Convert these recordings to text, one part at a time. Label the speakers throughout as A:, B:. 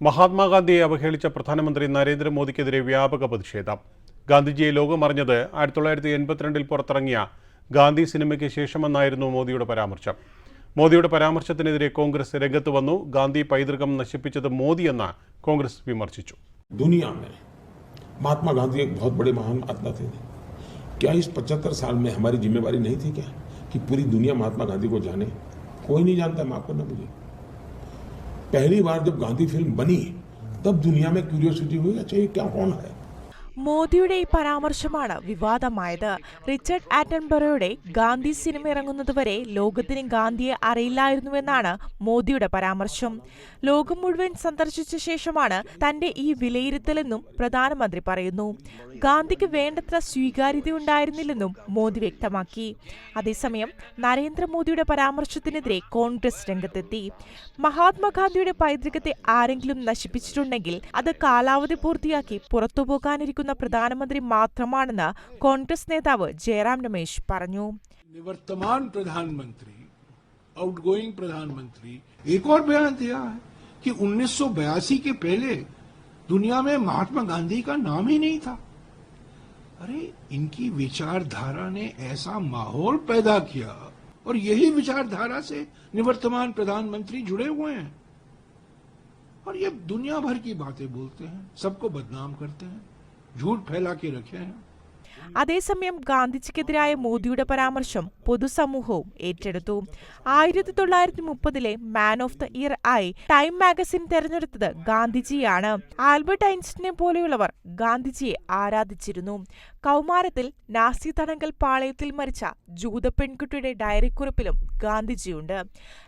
A: മഹാത്മാഗാന്ധിയെ അവഹേളിച്ച പ്രധാനമന്ത്രി നരേന്ദ്രമോദിക്കെതിരെ വ്യാപക പ്രതിഷേധം ഗാന്ധിജിയെ ലോകമറിഞ്ഞത് ആയിരത്തി തൊള്ളായിരത്തി എൺപത്തിരണ്ടിൽ പുറത്തിറങ്ങിയ ഗാന്ധി സിനിമയ്ക്ക് ശേഷമെന്നായിരുന്നു മോദിയുടെ പരാമർശം മോദിയുടെ പരാമർശത്തിനെതിരെ കോൺഗ്രസ് രംഗത്ത് വന്നു ഗാന്ധി പൈതൃകം നശിപ്പിച്ചത് മോദിയെന്ന് കോൺഗ്രസ് വിമർശിച്ചു
B: दुनिया में महात्मा गांधी एक बहुत बड़े महान महात्मा थे क्या इस 75 साल में हमारी जिम्मेवारी नहीं थी क्या कि पूरी दुनिया महात्मा गांधी को जाने कोई नहीं जानता माफ करना मुझे पहली बार जब गांधी फ़िल्म बनी, तब दुनिया में क्यूरियोसिटी हुई अच्छा ये क्या कौन है?
C: മോദിയുടെ ഈ പരാമർശമാണ് വിവാദമായത്. റിച്ചർഡ് ആറ്റൻബറോയുടെ ഗാന്ധി സിനിമ ഇറങ്ങുന്നതുവരെ ലോകത്തിന് ഗാന്ധിയെ അറിയില്ലായിരുന്നുവെന്നാണ് മോദിയുടെ പരാമർശം. ലോകം മുഴുവൻ സന്ദർശിച്ച ശേഷമാണ് തന്റെ ഈ വിലയിരുത്തലെന്നും പ്രധാനമന്ത്രി പറയുന്നു. ഗാന്ധിക്ക് വേണ്ടത്ര സ്വീകാര്യതയുണ്ടായിരുന്നില്ലെന്നും മോദി വ്യക്തമാക്കി. അതേസമയം നരേന്ദ്രമോദിയുടെ പരാമർശത്തിനെതിരെ കോൺഗ്രസ് രംഗത്തെത്തി. മഹാത്മാഗാന്ധിയുടെ പൈതൃകത്തെ ആരെങ്കിലും നശിപ്പിച്ചിട്ടുണ്ടെങ്കിൽ അത് കാലാവധി പൂർത്തിയാക്കി പുറത്തുപോകാനിരിക്കുന്ന പ്രധാനമന്ത്രി മാത്രമാണെന്ന് കോൺഗ്രസ് നേതാവ് ജയറാം രമേശ് പറഞ്ഞു
D: निवर्तमान प्रधानमंत्री आउटगोइंग प्रधानमंत्री एक और बयान दिया है कि 1982 के पहले दुनिया में महात्मा गांधी का नाम ही नहीं था अरे इनकी विचारधारा ने ऐसा माहौल पैदा किया और यही विचारधारा से निवर्तमान प्रधानमंत्री जुड़े हुए हैं और ये दुनिया भर की बातें बोलते हैं सबको बदनाम करते हैं झूठ फैला के रखे हैं।
C: അതേസമയം ഗാന്ധിജിക്കെതിരായ മോദിയുടെ പരാമർശം പൊതുസമൂഹവും ഏറ്റെടുത്തു. ആയിരത്തി തൊള്ളായിരത്തി മുപ്പതിലെ മാൻ ഓഫ് ദ ഇയർ ആയി ടൈം മാഗസിൻ തെരഞ്ഞെടുത്തത് ഗാന്ധിജിയാണ്. ആൽബർട്ട് ഐൻസ്റ്റീനെ പോലെയുള്ളവർ ഗാന്ധിജിയെ ആരാധിച്ചിരുന്നു. കൗമാരത്തിൽ നാസി തടങ്കൽ പാളയത്തിൽ മരിച്ച ജൂത പെൺകുട്ടിയുടെ ഡയറിക്കുറിപ്പിലും ഗാന്ധിജിയുണ്ട്.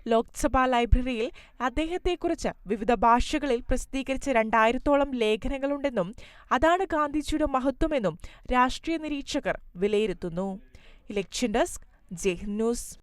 C: ലോക്സഭാ ലൈബ്രറിയിൽ അദ്ദേഹത്തെക്കുറിച്ച് വിവിധ ഭാഷകളിൽ പ്രസിദ്ധീകരിച്ച രണ്ടായിരത്തോളം ലേഖനങ്ങളുണ്ടെന്നും അതാണ് ഗാന്ധിജിയുടെ മഹത്വമെന്നും രാഷ്ട്രീയ നിരീക്ഷകർ വിലയിരുത്തുന്നു. Election desk Jai news.